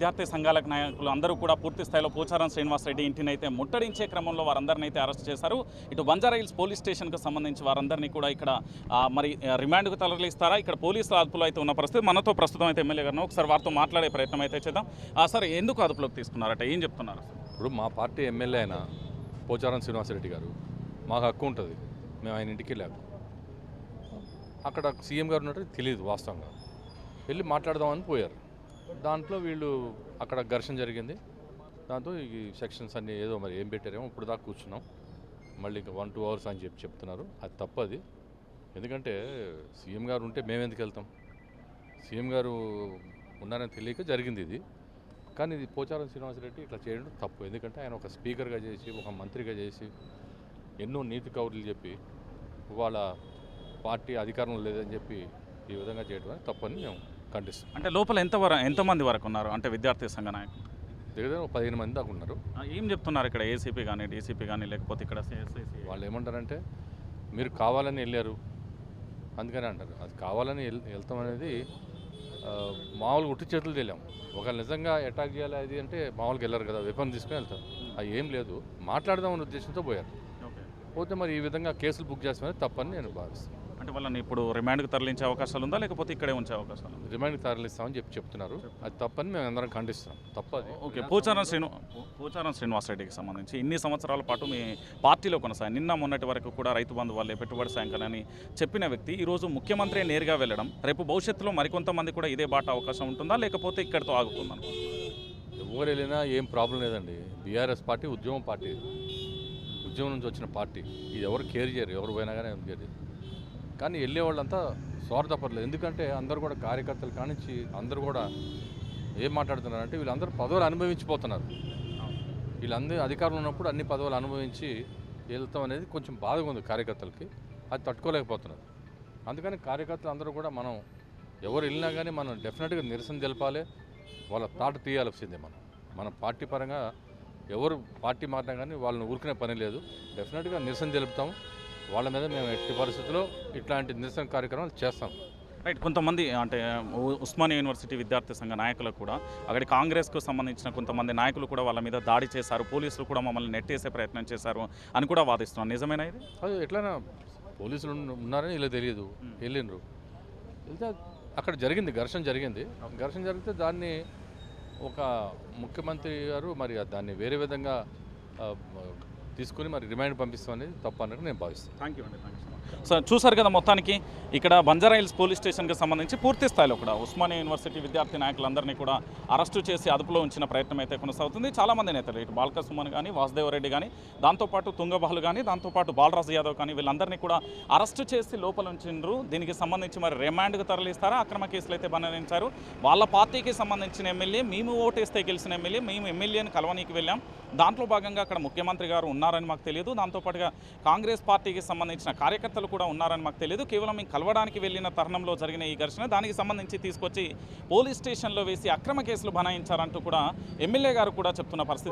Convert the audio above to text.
విద్యార్థి సంఘాల నాయకులు అందరూ కూడా పూర్తి స్థాయిలో పోచారం శ్రీనివాసరెడ్డి ఇంటిని అయితే ముట్టడించే క్రమంలో వారందరిని అయితే అరెస్ట్ చేశారు. ఇటు బంజారాయిల్స్ పోలీస్ స్టేషన్కి సంబంధించి వారందరినీ కూడా ఇక్కడ మరి రిమాండ్కు తరలిస్తారా? ఇక్కడ పోలీసుల అదుపులో అయితే ఉన్న పరిస్థితి. మనతో ప్రస్తుతం అయితే ఎమ్మెల్యే గారు ఒకసారి వారితో మాట్లాడే ప్రయత్నం అయితే చేద్దాం. ఆ, సార్ ఎందుకు అదుపులోకి తీసుకున్నారట? ఏం చెప్తున్నారు ఇప్పుడు మా పార్టీ ఎమ్మెల్యే అయిన పోచారం శ్రీనివాసరెడ్డి గారు మాకు హక్కు ఉంటుంది. మేము ఆయన ఇంటికి వెళ్ళాము అక్కడ సీఎం గారు ఉన్నట్టు తెలియదు వాస్తవంగా. వెళ్ళి మాట్లాడదామని పోయారు. దాంట్లో వీళ్ళు అక్కడ ఘర్షణ జరిగింది. దాంతో ఈ సెక్షన్స్ అన్నీ ఏదో మరి ఏం పెట్టారేమో ఇప్పుడు దాకా కూర్చున్నాం. మళ్ళీ ఇంకా వన్ టూ అవర్స్ అని చెప్పి చెప్తున్నారు. అది తప్పది. ఎందుకంటే సీఎం గారు ఉంటే మేము ఎందుకు వెళ్తాం? సీఎం గారు ఉన్నారని తెలియక జరిగింది ఇది. కానీ ఇది పోచారం శ్రీనివాసరెడ్డి ఇట్లా చేయడం తప్పు. ఎందుకంటే ఆయన ఒక స్పీకర్గా చేసి ఒక మంత్రిగా చేసి ఎన్నో నీతి కౌరులు చెప్పి వాళ్ళ పార్టీ అధికారం లేదని చెప్పి ఈ విధంగా చేయడం అనేది తప్పని మేము ఖండిస్తాం అంటే లోపల ఎంత వర ఎంతమంది వరకు ఉన్నారు? అంటే విద్యార్థి సంఘ నాయకులు? దగ్గర ఒక పదిహేను మంది దాకా ఉన్నారు. ఏం చెప్తున్నారు ఇక్కడ ఏసీపీ కానీ డీసీపీ కానీ లేకపోతే ఇక్కడ CSIC? వాళ్ళు ఏమంటారంటే మీరు కావాలని వెళ్ళారు. అందుకని అంటారు. అది కావాలని వెళ్- వెళ్తాం అనేది మామూలుగా ఉట్టి చేతులు తెలియాం ఒక నిజంగా అటాక్ చేయాలి అది అంటే మామూలుగా వెళ్ళరు కదా వెపన్ తీసుకుని వెళ్తారు. అది ఏం లేదు. మాట్లాడదామనే ఉద్దేశంతో పోయారు. ఓకే. పోతే మరి ఈ విధంగా కేసులు బుక్ చేస్తామని తప్పని నేను భావిస్తాను అంటే వాళ్ళని ఇప్పుడు రిమాండ్కి తరలించే అవకాశాలు ఉందా? లేకపోతే ఇక్కడే ఉంచే అవకాశాలు ఉందా? రిమైండ్ తరలిస్తామని చెప్పి చెప్తున్నారు. అది తప్పని మేము అందరం ఖండిస్తున్నాం. తప్పది. ఓకే. పోచారం శ్రీను పోచారం శ్రీనివాసరెడ్డికి సంబంధించి ఇన్ని సంవత్సరాల పాటు మీ పార్టీలో కొనసాగి నిన్న మొన్నటి వరకు కూడా రైతు బంధు వాళ్ళే పెట్టుబడి సాయంకాలని చెప్పిన వ్యక్తి ఈరోజు ముఖ్యమంత్రి నేరుగా వెళ్ళడం. రేపు భవిష్యత్తులో మరికొంతమంది కూడా ఇదే బాట అవకాశం ఉంటుందా? లేకపోతే ఇక్కడితో ఆగుతుందా? ఎవరు వెళ్ళినా ఏం ప్రాబ్లం లేదండి. బీఆర్ఎస్ పార్టీ ఉద్యమం పార్టీ. ఉద్యమం నుంచి వచ్చిన పార్టీ. ఇది ఎవరు కేర్ చేయరు. ఎవరు పోయినా కానీ కేర్ చేయరు. కానీ వెళ్ళే వాళ్ళంతా స్వార్థపడలేదు ఎందుకంటే అందరూ కూడా కార్యకర్తలు కానించి అందరూ కూడా ఏం మాట్లాడుతున్నారంటే వీళ్ళందరూ పదవులు అనుభవించిపోతున్నారు. వీళ్ళందరూ అధికారంలో ఉన్నప్పుడు అన్ని పదవులు అనుభవించి వెళ్తాం అనేది కొంచెం బాధగా ఉంది కార్యకర్తలకి. అది తట్టుకోలేకపోతున్నారు. అందుకని కార్యకర్తలు అందరూ కూడా మనం ఎవరు వెళ్ళినా కానీ మనం డెఫినెట్గా నిరసన తెలపాలి. వాళ్ళ తాట తీయాల్సిందే మనం. మన పార్టీ పరంగా ఎవరు పార్టీ మారినా కానీ వాళ్ళని ఊరుకునే పని లేదు. డెఫినెట్గా నిరసన తెలుపుతాం. వాళ్ళ మీద మేము ఎట్టి పరిస్థితుల్లో ఇట్లాంటి నిరసన కార్యక్రమాలు చేస్తాం. రైట్ కొంతమంది అంటే ఉస్మానియా యూనివర్సిటీ విద్యార్థి సంఘ నాయకులకు కూడా అక్కడి కాంగ్రెస్కు సంబంధించిన కొంతమంది నాయకులు కూడా వాళ్ళ మీద దాడి చేశారు పోలీసులు కూడా మమ్మల్ని నెట్టేసే ప్రయత్నం చేశారు అని కూడా వాదిస్తున్నారు. నిజమేనా ఇది? అది ఎట్లయినా పోలీసులు ఉన్న- ఉన్నారని ఇలా తెలియదు. వెళ్ళిండ్రు. వెళ్తే అక్కడ జరిగింది ఘర్షణ జరిగింది. ఘర్షణ జరిగితే దాన్ని ఒక ముఖ్యమంత్రి గారు మరి దాన్ని వేరే విధంగా తీసుకుని మరి రిమైండ్ పంపిస్తామని తప్పు అన్నట్టు నేను భావిస్తాను. థ్యాంక్ యూ అండి. థ్యాంక్ యూ చూసారు కదా మొత్తానికి ఇక్కడ బంజారాయిల్స్ పోలీస్ స్టేషన్కి సంబంధించి పూర్తి స్థాయిలో కూడా ఉస్మానియా యూనివర్సిటీ విద్యార్థి నాయకులందరినీ కూడా అరెస్టు చేసి అదుపులో ఉంచిన ప్రయత్నం అయితే కొనసాగుతుంది. చాలామంది నేతలు ఇటు బాల్క సుమన్ కానీ వాసుదేవరెడ్డి కానీ దాంతోపాటు తుంగబహలు కానీ దాంతోపాటు బాలరాజు యాదవ్ కానీ వీళ్ళందరినీ కూడా అరెస్టు చేసి లోపల ఉంచిండ్రు దీనికి సంబంధించి మరి రిమాండ్కు తరలిస్తారా? అక్రమ కేసులు అయితే బంధించారు వాళ్ళ పార్టీకి సంబంధించిన ఎమ్మెల్యే మేము ఓటేస్తే గెలిచిన ఎమ్మెల్యే మేము ఎమ్మెల్యేని కలవనీకి వెళ్ళాం. దాంట్లో భాగంగా అక్కడ ముఖ్యమంత్రి గారు ఉన్నారని మాకు తెలియదు. దాంతోపాటుగా కాంగ్రెస్ పార్టీకి సంబంధించిన నేతలు కూడా ఉన్నారని మాకు తెలియదు కేవలం మేము కలవడానికి వెళ్ళిన తరుణంలో జరిగిన ఈ ఘర్షణ. దానికి సంబంధించి తీసుకొచ్చి పోలీస్ స్టేషన్లో వేసి అక్రమ కేసులు బనాయించారంటూ కూడా ఎమ్మెల్యే గారు కూడా చెప్తున్న పరిస్థితి.